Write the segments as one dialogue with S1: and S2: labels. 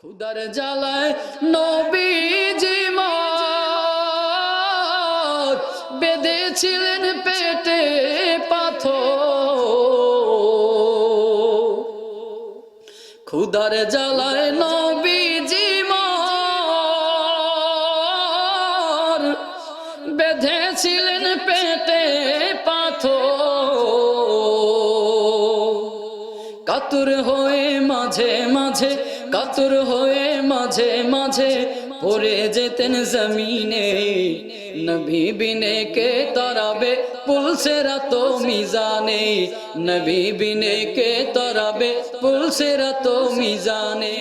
S1: খুদার জ্বালায় নবীজি বেঁধেছিলেন পেটে পাথর। খুদার জ্বালায় নবীজি বেঁধেছিলেন পেটে পাথর। কাতুর হয়ে মাঝে মাঝে কাতুর হয়ে মাঝে মাঝে পড়ে যেতেন জমিনে। নবী বিনে কে তরাবে পুলসেরা তো মিজানে। নবী বিনে কে তরাবে পুলসেরা তো মিজানে।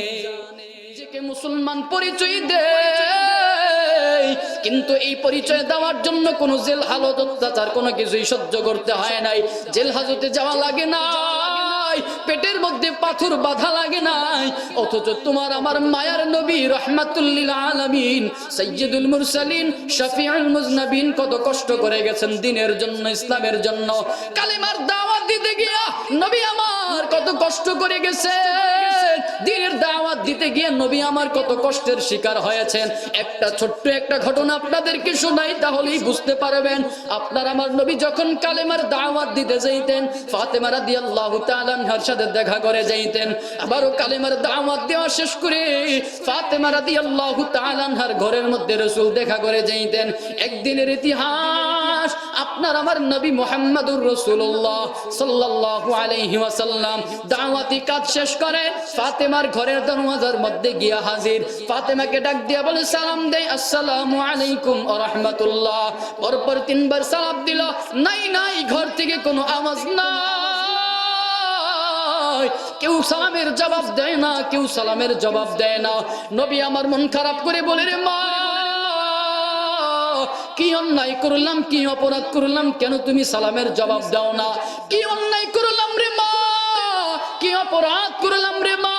S1: নিজেকে মুসলমান পরিচয় দেয়, কিন্তু এই পরিচয় দেওয়ার জন্য কোনো জেল হালত অত্যাচার কোনো কিছুই সহ্য করতে হয় নাই। জেল হাজতে যাওয়া লাগে নাই পেটের মধ্যে পাথর বাধা লাগে নাই। অথচ তোমার আমার মায়ার নবী রহমাতুল্লিল আলমিন সৈয়দুল মুরসালিন শফিয়াল মুজনাবিন কত কষ্ট করে গেছেন দিনের জন্য, ইসলামের জন্য। কালিমার দাওয়াত দিতে গিয়া নবী আমার কত কষ্ট করে গেছে দিনের দাওয়াত দিতে গিয়ে নবী আমার কত কষ্টের শিকার হয়েছেন। একটা ছোট্ট একটা ঘটনা আপনাদেরকে শোনাই, তাহলেই বুঝতে পারবেন। আপনার আমার নবী যখন কালেমার দাওয়াত দিতে যাইতেন, ফাতেমা রাদিয়াল্লাহু তাআলা আনহার সাথে দেখা করে যাইতেন। আবারও কালেমার দাওয়াত দেওয়া শেষ করে ফাতেমা রাদিয়াল্লাহু তাআলা আনহার ঘরের মধ্যে রাসূল দেখা করে যাইতেন। একদিনের ইতিহাস আপনার আমার নবী মুহাম্মদুর রাসূলুল্লাহ সাল্লাল্লাহু আলাইহি ওয়াসাল্লাম দাওয়াতি কাজ শেষ করে ফাতেমার ঘরের দরওয়াজার মধ্যে গিয়া হাজির। ফাতেমাকে ডাক দিয়া বলে, সালাম দেই, আসসালামু আলাইকুম রাহমাতুল্লাহ। পরপর তিনবার সালাম দিল, নাই নাই, ঘর থেকে কোনো আওয়াজ না কেউ সালামের জবাব দেয় না, কেউ সালামের জবাব দেয় না। নবী আমার মন খারাপ করে বলে, রে মা কি অন্যায় করলাম, কি অপরাধ করলাম, কেন তুমি সালামের জবাব দাও না? কি অন্যায় করলাম রে মা? কি অপরাধ করলাম রে মা?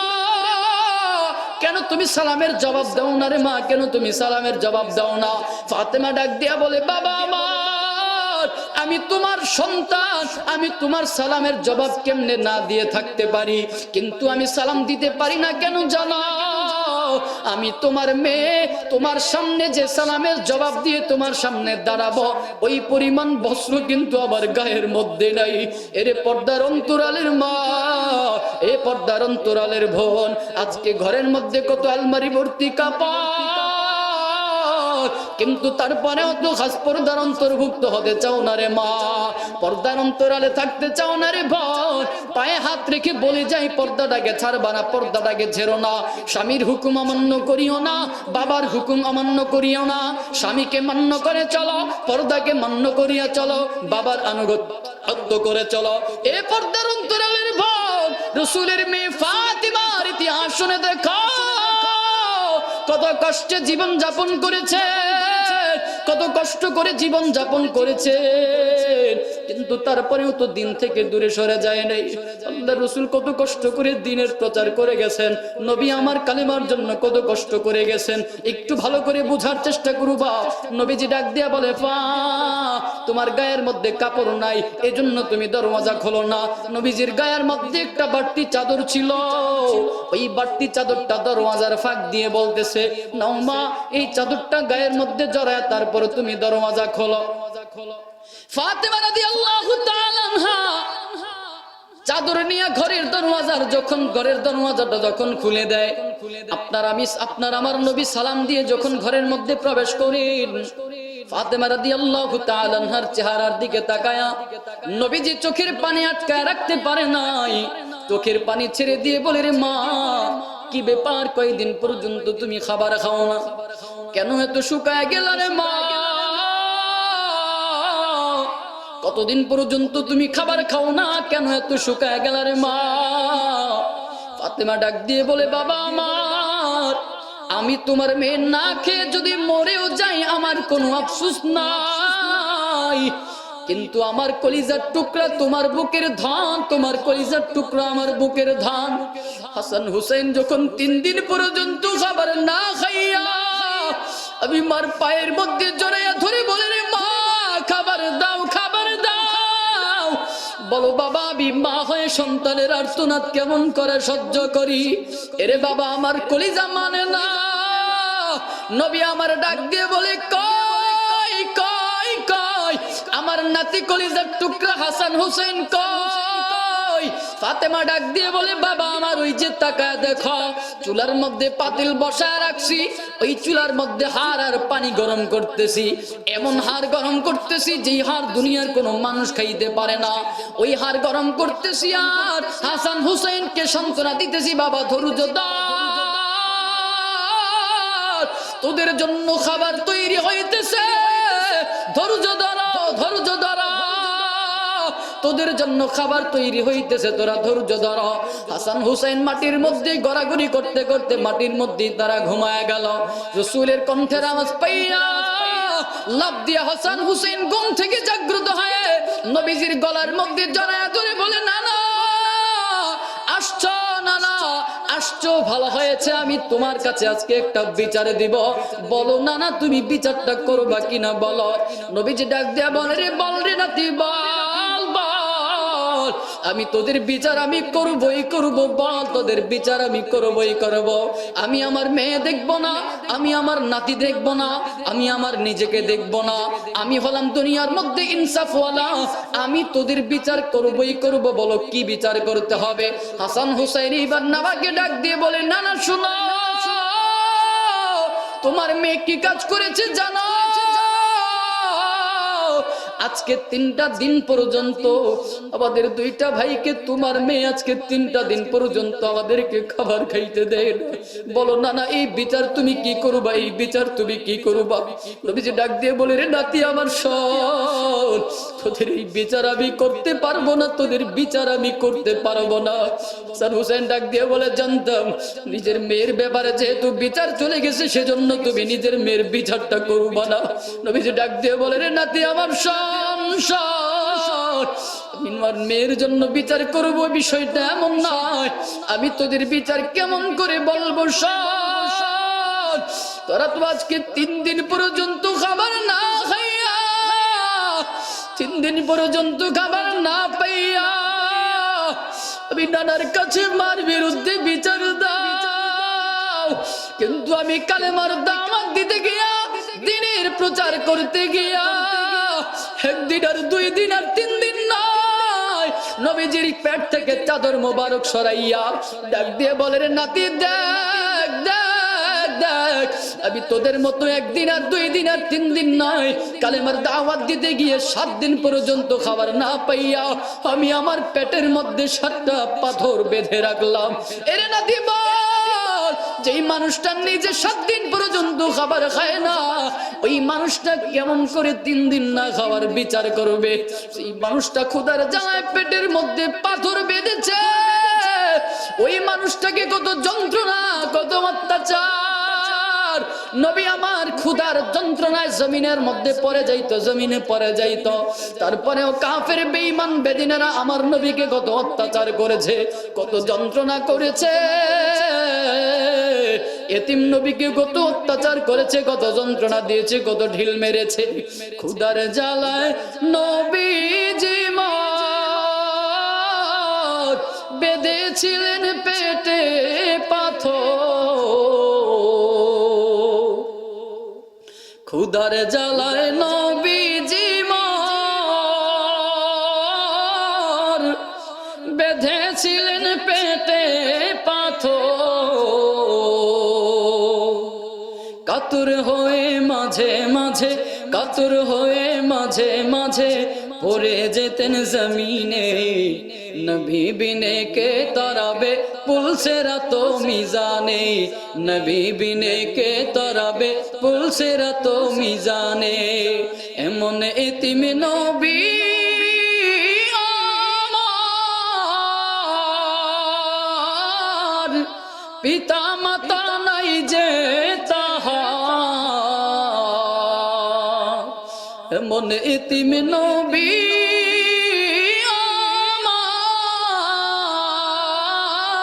S1: কেন তুমি সালামের জবাব দাও না রে মা? কেন তুমি সালামের জবাব দাও না? ফাতেমা ডাক দিয়া বলে, বাবা আমার, আমি তোমার সন্তান, আমি তোমার সালামের জবাব কেমনে না দিয়ে থাকতে পারি? কিন্তু আমি সালাম দিতে পারি না কেন জানো? আমি তোমার মেয়ে, তোমার সামনে যে সালামের জবাব দিয়ে তোমার সামনে দাঁড়াবো, ওই পরিমাণ বস্ত্র কিন্তু আমার গায়ের মধ্যে নাই। এরে পর্দার অন্তরালের মা, এ পর্দার অন্তরালের বোন, আজকে ঘরের মধ্যে কত আলমারি ভর্তি কাপড়, কিন্তু তারপরেও তো খাস অন্তর্ভুক্ত হতে চাও না রে মা। পর্দার অন্তরালে থাকতে চাও না রে বোন পায়ে হাত রেখে বলে যাই, পর্দাটাকে ছাড়বা না, পর্দাটাকে ছেড়ো না। স্বামীর হুকুম অমান্য করিও না, বাবার হুকুম অমান্য করিও না। স্বামীকে মান্য করে চলো, পর্দাকে মান্য করিয়া চলো, বাবার আনুগত্য করে চলো। এ পর্দার অন্তরালের বোন রসুলের মেয়ে ফাতিমার ইতিহাস শুনে দেখো। কত কষ্টে জীবন যাপন করেছে, কত কষ্ট করে জীবন যাপন করেছে। কিন্তু তারপরেও তো দিন থেকে দূরে সরে যায় নাই। আল্লাহ রসুল কত কষ্ট করে দিনের প্রচার করে গেছেন। নবী আমার কালিমার জন্য কত কষ্ট করে গেছেন। একটু ভালো করে বোঝার চেষ্টা করবা নবীজি ডাক দিয়া বলে তোমার গায়ের মধ্যে কাপড় নাই, এজন্য তুমি দরওয়াজা খোলো না। নবীজির গায়ের মধ্যে একটা বাড়তি চাদর ছিল। ওই বাড়তি চাদরটা দরওয়াজার ফাঁক দিয়ে বলতেছে, নাও মা, এই চাদরটা গায়ের মধ্যে জড়ায়, তারপর তুমি দরওয়াজা খোলো। ফাতেমা চাদর নিয়ে ঘরের দরওয়াজার যখন, ঘরের দরওয়াজাটা যখন খুলে দেয়, আপনার আমি আপনার আমার নবী সালাম দিয়ে যখন ঘরের মধ্যে প্রবেশ করেন চোখের পানি আটকায় রাখতে পারে নাই। চোখের পানি ছেড়ে দিয়ে বলে, রে মা, কি ব্যাপার? কয়দিন পর্যন্ত তুমি খাবার খাও না? কেন এত শুকায় গেল রে মা? কতদিন পর্যন্ত তুমি খাবার খাও না? কেন এত শুকায় গেল রে মা? ফাতেমা ডাক দিয়ে বলে, বাবা আমার, আমি তোমার মেয়ে না খেয়ে যদি মরেও যাই, আমার কোনো আফসুস নাই। কিন্তু আমার কলিজার টুকরা তোমার বুকের ধান, তোমার কলিজার টুকরা আমার বুকের ধান। হাসান হুসেন যখন তিন দিন পর্যন্ত খাবার না খাইয়া, আমি মার পায়ের মধ্যে জড়াইয়া বলে, বাবা আমি মা হয়ে সন্তানের আর্তনাদ কেমন করে সহ্য করি? এরে বাবা, আমার কলিজা মানে না। নবী আমার ডাক দিয়ে বলে, কয় কয় কয় আমার নাতি কলিজার টুকরা হাসান হুসেন কই ফাতেমা ডাক দিয়ে বলে, বাবা, আমার ওই যে তাকায় দেখো, চুলার মধ্যে পাতিল বসা রাখছি, ওই চুলার মধ্যে হাড় আর পানি গরম করতেছি। এমন হাড় গরম করতেছি, যেই হাড় দুনিয়ার কোনো মানুষ খাইতে পারে না। ওই হাড় গরম করতেছি আর হাসান হুসেনকে সান্ত্বনা দিতেছি, বাবা ধর। তোদের জন্য খাবার তৈরি হইতেছে। ধৈর্য ধরো ধৈর্য ধরো। তোদের জন্য খাবার তৈরি হইতেছে, তোরা ধৈর্য ধর। হাসান হুসেন মাটির মধ্যে গড়াগড়ি করতে করতে মাটির মধ্যে তারা ঘুমায় গেল। রসুলের কণ্ঠের আওয়াজ পাইয়া লাভ দিয়া হাসান হুসেন ঘুম থেকে জাগ্রত হয়ে নবীজির গলার মধ্যে জড়ায় ধরে বলে না না আসছ না না আসছো, ভালো হয়েছে, আমি তোমার কাছে আজকে একটা বিচার দিব। বলো না না তুমি বিচারটা করবা কিনা বলো? নবীজি ডাক দেয়া বলে, রে, বল রে না বল। আমি তোদের বিচার আমি করবই করব, বল তোদের বিচার আমি করবই করব। আমি আমার মেয়ে দেখব না, আমি আমার নাতি দেখব না, আমি আমার নিজেকে দেখব না। আমি হলাম দুনিয়ার মধ্যে ইনসাফওয়ালা, আমি তোদের বিচার করবই করব বলো কি বিচার করতে হবে? হাসান হুসাইন এবার নাবাকে ডাক দিয়ে বলে না না শোনো, তোমার মেয়ে কি কাজ করেছে জানো? আজকে তিনটা দিন পর্যন্ত আমাদের দুইটা ভাইকে, তোমার মেয়ে আজকে তিনটা দিন পর্যন্ত আমাদেরকে খাবার খাইতে দেয় বলো না না এই বিচার তুমি কি করবা? এই বিচার তুমি কি করবা? নবীজি ডাক দিয়ে বলে, রে নাতি আমার সন তোদের এই বিচার আমি করতে পারব না, তোদের বিচার আমি করতে পারব না। স্যার হুসেন ডাক দিয়ে বলে, জানতাম, নিজের মেয়ের ব্যাপারে যেহেতু বিচার চলে গেছে, সেজন্য তুমি নিজের মেয়ের বিচারটা করবা না। নবীজি ডাক দিয়ে বলে, রে নাতি আমার সংসার আমি আমার মেয়ের জন্য বিচার করব, বিষয়টা এমন নয়। আমি তোদের বিচার কেমন করে বলব তোরা তো আজকে তিন দিন পর্যন্ত খাবার না খাইয়া, তিন দিন পর্যন্ত খাবার না পাইয়া, আমি নানার কাছে মার বিরুদ্ধে বিচার দাও। কিন্তু আমি কালেমার দামাত দিতে গিয়া, দিনের প্রচার করতে গিয়া একদিন আর দুই দিন আর তিন দিন নয় নবীজির পেট থেকে চাদর মোবারক সরাইয়া ডাক দিয়ে বলে রে নাতি, দেখ আমি তোদের মতো একদিন আর দুই দিন আর তিন দিন নয় কালেমার দাওয়াত দিতে গিয়ে সাত দিন পর্যন্ত খাবার না পাইয়া আমি আমার পেটের মধ্যে সাতটা পাথর বেঁধে রাখলাম। এরে না দিব যেই মানুষটা নিজে সাত দিন পর্যন্ত খাবার খায় না, ওই মানুষটা কেমন করে তিন দিন না খাওয়ার বিচার করবে। সেই মানুষটা ক্ষুধার জ্বালায় পেটের মধ্যে পাথর বেঁধেছে। ওই মানুষটাকে কত যন্ত্রণা, কত অত্যাচার। নবী আমার ক্ষুধার যন্ত্রণায় জমিনের মধ্যে পড়ে যাইতো, জমিনে পড়ে যাইতো। তারপরেও কাফের বেঈমান বেদিনেরা আমার নবীকে কত অত্যাচার করেছে, কত যন্ত্রণা করেছে। এতিম নবীকে কত অত্যাচার করেছে, কত যন্ত্রণা দিয়েছে, কত ঢিল মেরেছে। ক্ষুধার জ্বালায় মত বেঁধেছিলেন পেটে পাথর। ক্ষুধার জ্বালায় নবীজি বেঁধেছিলেন পেটে কাতুর হয়ে মাঝে মাঝে, কাতুর হয়ে মাঝে মাঝে পড়ে যেতেন জমিনে। নবী বিনে কে তরাবে, পুলসে রাতো মিজানে। নবী বিনে কে তরাবে, পুলসে রাতো মিজানে। এমন এতিম নবী এমন ইতিম নবী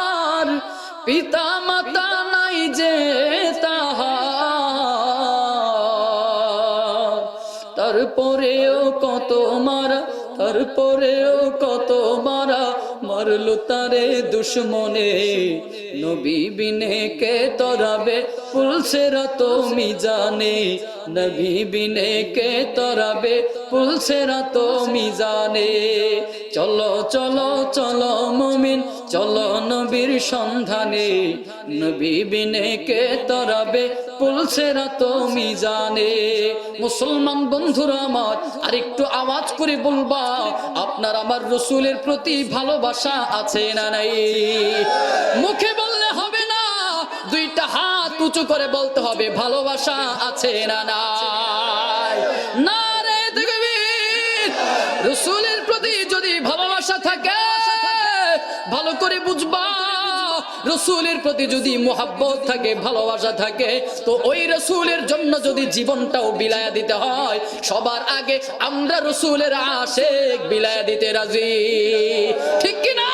S1: আমার। পিতা মাতা নাই যে তাহা তারপরেও কত মারা তারপরেও কত করল তারে দুশ্মনে। নবী বিনে কে তরাবে? পুলসেরা তো মিজানে নবী বিনে কে তরাবে? পুলসেরা তো মিজানে চলো চলো চলো, মুমিন চলো নবীর সন্ধানে, নবী বিনে কে তরাবে পুলসেরা তো মিজানে মুসলমান বন্ধুরা আমার, আরেকটু আওয়াজ করে বলবা, আপনার আমার রসুলের প্রতি ভালোবাসা আছে না নাই? মুখে বললে হবে না, দুইটা হাত উঁচু করে বলতে হবে, ভালোবাসা আছে না নাই? না রে রসুলের প্রতি যদি রসুলের প্রতি যদি মোহাব্বত থাকে, ভালোবাসা থাকে, তো ওই রসুলের জন্য যদি জীবনটাও বিলায়া দিতে হয়, সবার আগে আমরা রসুলের আশেক বিলায়া দিতে রাজি। ঠিক কিনা?